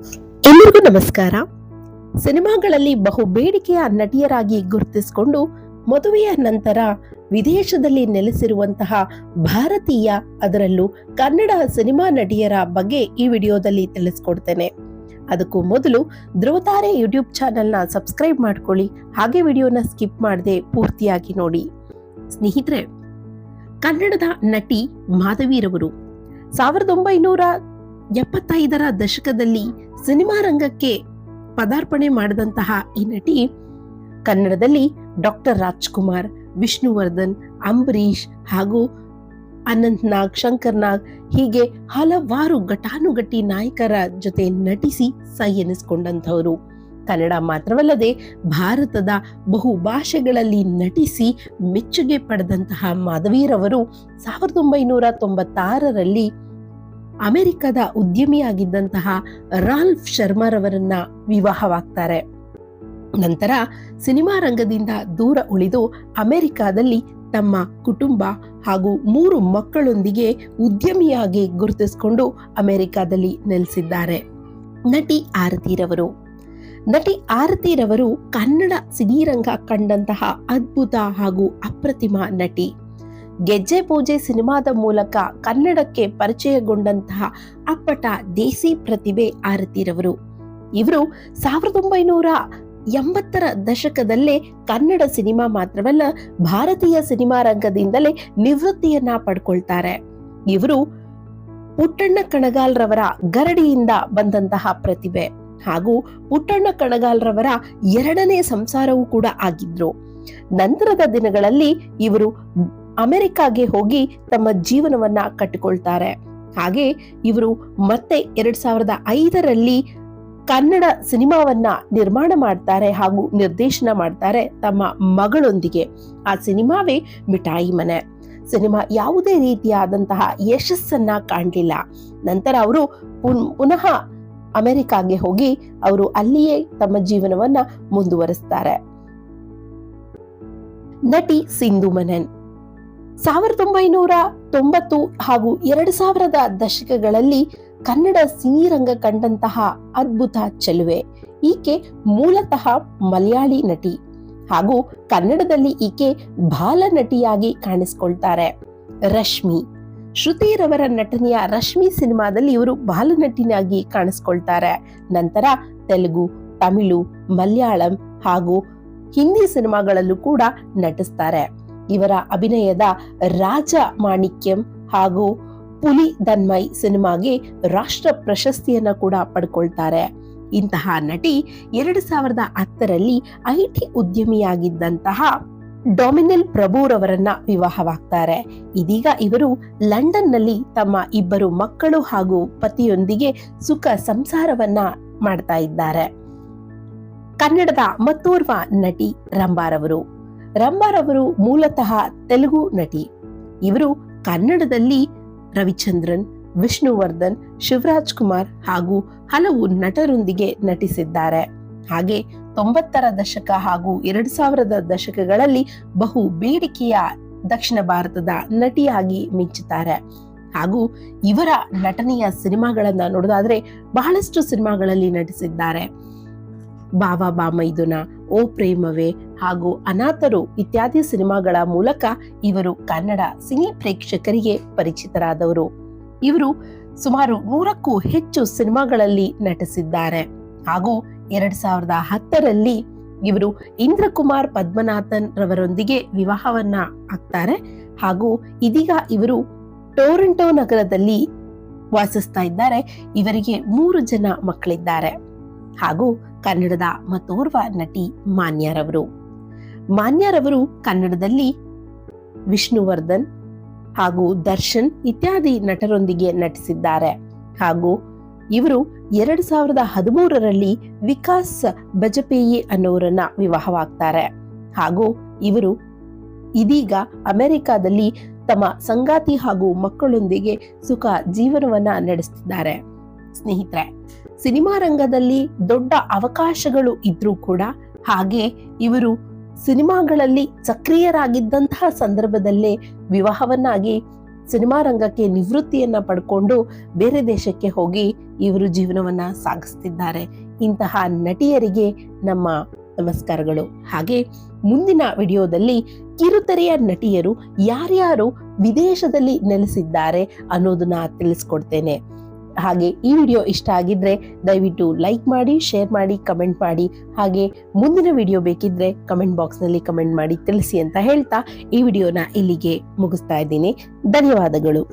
ಎಲ್ಲರಿಗೂ ನಮಸ್ಕಾರ. ಸಿನಿಮಾಗಳಲ್ಲಿ ಬಹು ಬೇಡಿಕೆಯ ನಟಿಯರಾಗಿ ಗುರುತಿಸಿಕೊಂಡು ಮದುವೆಯ ನಂತರ ವಿದೇಶದಲ್ಲಿ ನೆಲೆಸಿರುವಂತಹ ಭಾರತೀಯ ಅದರಲ್ಲೂ ಕನ್ನಡ ಸಿನಿಮಾ ನಟಿಯರ ಬಗ್ಗೆ ಈ ವಿಡಿಯೋದಲ್ಲಿ ತಿಳಿಸ್ಕೊಡ್ತೇನೆ. ಅದಕ್ಕೂ ಮೊದಲು ಧ್ರುವತಾರೆ ಯೂಟ್ಯೂಬ್ ಚಾನೆಲ್ನ ಸಬ್ಸ್ಕ್ರೈಬ್ ಮಾಡ್ಕೊಳ್ಳಿ, ಹಾಗೆ ವಿಡಿಯೋನ ಸ್ಕಿಪ್ ಮಾಡದೆ ಪೂರ್ತಿಯಾಗಿ ನೋಡಿ. ಸ್ನೇಹಿತರೆ, ಕನ್ನಡದ ನಟಿ ಮಾಧವೀರವರು ಸಾವಿರದ ಒಂಬೈನೂರ ಎಪ್ಪತ್ತೈದರ ದಶಕದಲ್ಲಿ ಸಿನಿಮಾ ರಂಗಕ್ಕೆ ಪದಾರ್ಪಣೆ ಮಾಡಿದಂತಹ ಈ ನಟಿ ಕನ್ನಡದಲ್ಲಿ ಡಾಕ್ಟರ್ ರಾಜ್ಕುಮಾರ್, ವಿಷ್ಣುವರ್ಧನ್, ಅಂಬರೀಷ್ ಹಾಗೂ ಅನಂತ್ ನಾಗ್, ಶಂಕರ್ ನಾಗ್ ಹೀಗೆ ಹಲವಾರು ಘಟಾನುಘಟಿ ನಾಯಕರ ಜೊತೆ ನಟಿಸಿ ಸೈ ಎನಿಸ್ಕೊಂಡಂಥವರು ಕನ್ನಡ ಮಾತ್ರವಲ್ಲದೆ ಭಾರತದ ಬಹು ಭಾಷೆಗಳಲ್ಲಿ ನಟಿಸಿ ಮೆಚ್ಚುಗೆ ಪಡೆದಂತಹ ಮಾಧವೀರವರು ಸಾವಿರದ ಒಂಬೈನೂರ ತೊಂಬತ್ತಾರರಲ್ಲಿ ಅಮೆರಿಕದ ಉದ್ಯಮಿಯಾಗಿದ್ದಂತಹ ರಾಲ್ಫ್ ಶರ್ಮಾರವರನ್ನ ವಿವಾಹವಾಗ್ತಾರೆ. ನಂತರ ಸಿನಿಮಾ ರಂಗದಿಂದ ದೂರ ಉಳಿದು ಅಮೆರಿಕಾದಲ್ಲಿ ತಮ್ಮ ಕುಟುಂಬ ಹಾಗೂ ಮೂರು ಮಕ್ಕಳೊಂದಿಗೆ ಉದ್ಯಮಿಯಾಗಿ ಗುರುತಿಸಿಕೊಂಡು ಅಮೆರಿಕಾದಲ್ಲಿ ನೆಲೆಸಿದ್ದಾರೆ. ನಟಿ ಆರತಿರವರು. ನಟಿ ಆರತಿರವರು ಕನ್ನಡ ಸಿನಿರಂಗ ಕಂಡಂತಹ ಅದ್ಭುತ ಹಾಗೂ ಅಪ್ರತಿಮ ನಟಿ. ಗೆಜ್ಜೆ ಪೂಜೆ ಸಿನಿಮಾದ ಮೂಲಕ ಕನ್ನಡಕ್ಕೆ ಪರಿಚಯಗೊಂಡಂತಹ ಅಪ್ಪಟ ದೇಸಿ ಪ್ರತಿಭೆ ಆರತಿರವರು. ಇವರು ಸಾವಿರದ ಒಂಬೈನೂರ ಎಂಬತ್ತರ ದಶಕದಲ್ಲೇ ಕನ್ನಡ ಸಿನಿಮಾ ಮಾತ್ರವಲ್ಲ, ಭಾರತೀಯ ಸಿನಿಮಾ ರಂಗದಿಂದಲೇ ನಿವೃತ್ತಿಯನ್ನ ಪಡ್ಕೊಳ್ತಾರೆ. ಇವರು ಪುಟ್ಟಣ್ಣ ಕಣಗಾಲ್ರವರ ಗರಡಿಯಿಂದ ಬಂದಂತಹ ಪ್ರತಿಭೆ ಹಾಗೂ ಪುಟ್ಟಣ್ಣ ಕಣಗಾಲ್ರವರ ಎರಡನೇ ಸಂಸಾರವೂ ಕೂಡ ಆಗಿದ್ರು. ನಂತರದ ದಿನಗಳಲ್ಲಿ ಇವರು ಅಮೆರಿಕಾಗೆ ಹೋಗಿ ತಮ್ಮ ಜೀವನವನ್ನ ಕಟ್ಟಿಕೊಳ್ತಾರೆ. ಹಾಗೆ ಇವರು ಮತ್ತೆ ಎರಡ್ ಸಾವಿರದ ಐದರಲ್ಲಿ ಕನ್ನಡ ಸಿನಿಮಾವನ್ನ ನಿರ್ಮಾಣ ಮಾಡ್ತಾರೆ ಹಾಗೂ ನಿರ್ದೇಶನ ಮಾಡ್ತಾರೆ ತಮ್ಮ ಮಗಳೊಂದಿಗೆ. ಆ ಸಿನಿಮಾವೇ ಮಿಠಾಯಿ ಮನೆ. ಸಿನಿಮಾ ಯಾವುದೇ ರೀತಿಯಾದಂತಹ ಯಶಸ್ಸನ್ನ ಕಾಣಲಿಲ್ಲ. ನಂತರ ಅವರು ಪುನಃ ಅಮೆರಿಕಾಗೆ ಹೋಗಿ ಅವರು ಅಲ್ಲಿಯೇ ತಮ್ಮ ಜೀವನವನ್ನ ಮುಂದುವರಿಸ್ತಾರೆ. ನಟಿ ಸಿಂಧು ಮೆನನ್. ಸಾವಿರದ ಒಂಬೈನೂರ ತೊಂಬತ್ತು ಹಾಗೂ ಎರಡು ಸಾವಿರದ ದಶಕಗಳಲ್ಲಿ ಕನ್ನಡ ಸಿನಿರಂಗ ಕಂಡಂತಹ ಅದ್ಭುತ ಚೆಲುವೆ. ಈಕೆ ಮೂಲತಃ ಮಲಯಾಳಿ ನಟಿ ಹಾಗೂ ಕನ್ನಡದಲ್ಲಿ ಈಕೆ ಬಾಲ ನಟಿಯಾಗಿ ಕಾಣಿಸ್ಕೊಳ್ತಾರೆ. ರಶ್ಮಿ ಶ್ರುತಿರವರ ನಟನೆಯ ರಶ್ಮಿ ಸಿನಿಮಾದಲ್ಲಿ ಇವರು ಬಾಲನಟಿನಾಗಿ ಕಾಣಿಸ್ಕೊಳ್ತಾರೆ. ನಂತರ ತೆಲುಗು, ತಮಿಳು, ಮಲಯಾಳಂ ಹಾಗೂ ಹಿಂದಿ ಸಿನಿಮಾಗಳಲ್ಲೂ ಕೂಡ ನಟಿಸ್ತಾರೆ. ಇವರ ಅಭಿನಯದ ರಾಜ ಮಾಣಿಕ್ಯಂ ಹಾಗೂ ಪುಲಿ ದನ್ಮೈ ಸಿನಿಮಾಗೆ ರಾಷ್ಟ್ರ ಪ್ರಶಸ್ತಿಯನ್ನ ಕೂಡ ಪಡ್ಕೊಳ್ತಾರೆ. ಇಂತಹ ನಟಿ ಎರಡು ಸಾವಿರದ ಹತ್ತರಲ್ಲಿ ಐಟಿ ಉದ್ಯಮಿಯಾಗಿದ್ದಂತಹ ಡೊಮಿನಿಲ್ ಪ್ರಭುರವರನ್ನ ವಿವಾಹವಾಗ್ತಾರೆ. ಇದೀಗ ಇವರು ಲಂಡನ್ನಲ್ಲಿ ತಮ್ಮ ಇಬ್ಬರು ಮಕ್ಕಳು ಹಾಗೂ ಪತಿಯೊಂದಿಗೆ ಸುಖ ಸಂಸಾರವನ್ನ ಮಾಡ್ತಾ ಇದ್ದಾರೆ. ಕನ್ನಡದ ಮತ್ತೋರ್ವ ನಟಿ ರಂಬಾರವರು ರಂಬಾರವರು ಮೂಲತಃ ತೆಲುಗು ನಟಿ. ಇವರು ಕನ್ನಡದಲ್ಲಿ ರವಿಚಂದ್ರನ್, ವಿಷ್ಣುವರ್ಧನ್, ಶಿವರಾಜ್ ಕುಮಾರ್ ಹಾಗೂ ಹಲವು ನಟರೊಂದಿಗೆ ನಟಿಸಿದ್ದಾರೆ. ಹಾಗೆ ತೊಂಬತ್ತರ ದಶಕ ಹಾಗೂ ಎರಡ್ ಸಾವಿರದ ದಶಕಗಳಲ್ಲಿ ಬಹು ಬೇಡಿಕೆಯ ದಕ್ಷಿಣ ಭಾರತದ ನಟಿಯಾಗಿ ಮಿಂಚುತ್ತಾರೆ. ಹಾಗೂ ಇವರ ನಟನೆಯ ಸಿನಿಮಾಗಳನ್ನ ನೋಡೋದಾದ್ರೆ ಬಹಳಷ್ಟು ಸಿನಿಮಾಗಳಲ್ಲಿ ನಟಿಸಿದ್ದಾರೆ. ಬಾಬಾ ಬಾ ಮೈದುನ ಓ ಪ್ರೇಮವೇ ಹಾಗೂ ಅನಾಥರು ಇತ್ಯಾದಿ ಸಿನಿಮಾಗಳ ಮೂಲಕ ಇವರು ಕನ್ನಡ ಸಿನಿ ಪ್ರೇಕ್ಷಕರಿಗೆ ಪರಿಚಿತರಾದವರು. ಇವರು ಸುಮಾರು ನೂರಕ್ಕೂ ಹೆಚ್ಚು ಸಿನಿಮಾಗಳಲ್ಲಿ ನಟಿಸಿದ್ದಾರೆ. ಹಾಗೂ ಎರಡ್ ಸಾವಿರದ ಹತ್ತರಲ್ಲಿ ಇವರು ಇಂದ್ರಕುಮಾರ್ ಪದ್ಮನಾಥನ್ ರವರೊಂದಿಗೆ ವಿವಾಹವನ್ನ ಆಗ್ತಾರೆ. ಹಾಗೂ ಇದೀಗ ಇವರು ಟೊರೆಂಟೊ ನಗರದಲ್ಲಿ ವಾಸಿಸ್ತಾ ಇದ್ದಾರೆ. ಇವರಿಗೆ ಮೂರು ಜನ ಮಕ್ಕಳಿದ್ದಾರೆ. ಹಾಗೂ ಕನ್ನಡದ ಮತ್ತೋರ್ವ ನಟಿ ಮಾನ್ಯರವರು. ಮಾನ್ಯರವರು ಕನ್ನಡದಲ್ಲಿ ವಿಷ್ಣುವರ್ಧನ್ ಹಾಗೂ ದರ್ಶನ್ ಇತ್ಯಾದಿ ನಟರೊಂದಿಗೆ ನಟಿಸಿದ್ದಾರೆ. ಹಾಗೂ ಇವರು ಎರಡು ಸಾವಿರದ ಹದಿಮೂರರಲ್ಲಿ ವಿಕಾಸ್ ಬಜಪೇಯಿ ಅನ್ನೋರನ್ನ ವಿವಾಹವಾಗ್ತಾರೆ. ಹಾಗೂ ಇವರು ಇದೀಗ ಅಮೆರಿಕಾದಲ್ಲಿ ತಮ್ಮ ಸಂಗಾತಿ ಹಾಗೂ ಮಕ್ಕಳೊಂದಿಗೆ ಸುಖ ಜೀವನವನ್ನ ನಡೆಸುತ್ತಿದ್ದಾರೆ ಸ್ನೇಹಿತರೆ, ಸಿನಿಮಾ ರಂಗದಲ್ಲಿ ದೊಡ್ಡ ಅವಕಾಶಗಳು ಇದ್ರೂ ಕೂಡ ಹಾಗೆ ಇವರು ಸಿನಿಮಾಗಳಲ್ಲಿ ಸಕ್ರಿಯರಾಗಿದ್ದಂತಹ ಸಂದರ್ಭದಲ್ಲೇ ವಿವಾಹವನ್ನಾಗಿ ಸಿನಿಮಾ ರಂಗಕ್ಕೆ ನಿವೃತ್ತಿಯನ್ನ ಪಡ್ಕೊಂಡು ಬೇರೆ ದೇಶಕ್ಕೆ ಹೋಗಿ ಇವರು ಜೀವನವನ್ನ ಸಾಗಿಸ್ತಿದ್ದಾರೆ. ಇಂತಹ ನಟಿಯರಿಗೆ ನಮ್ಮ ನಮಸ್ಕಾರಗಳು. ಹಾಗೆ ಮುಂದಿನ ವಿಡಿಯೋದಲ್ಲಿ ಕಿರುತೆರೆಯ ನಟಿಯರು ಯಾರ್ಯಾರು ವಿದೇಶದಲ್ಲಿ ನೆಲೆಸಿದ್ದಾರೆ ಅನ್ನೋದನ್ನ ತಿಳಿಸ್ಕೊಡ್ತೇನೆ. ಹಾಗೆ ಈ ವಿಡಿಯೋ ಇಷ್ಟ ಆಗಿದ್ರೆ ದಯವಿಟ್ಟು ಲೈಕ್ ಮಾಡಿ ಶೇರ್ ಮಾಡಿ ಕಮೆಂಟ್ ಮಾಡಿ. ಹಾಗೆ ಮುಂದಿನ ವಿಡಿಯೋ ಬೇಕಿದ್ರೆ ಕಮೆಂಟ್ ಬಾಕ್ಸ್ನಲ್ಲಿ ಕಮೆಂಟ್ ಮಾಡಿ ತಿಳಿಸಿ ಅಂತ ಹೇಳ್ತಾ ಈ ವಿಡಿಯೋನ ಇಲ್ಲಿಗೆ ಮುಗಿಸ್ತಾ ಇದ್ದೀನಿ. ಧನ್ಯವಾದಗಳು.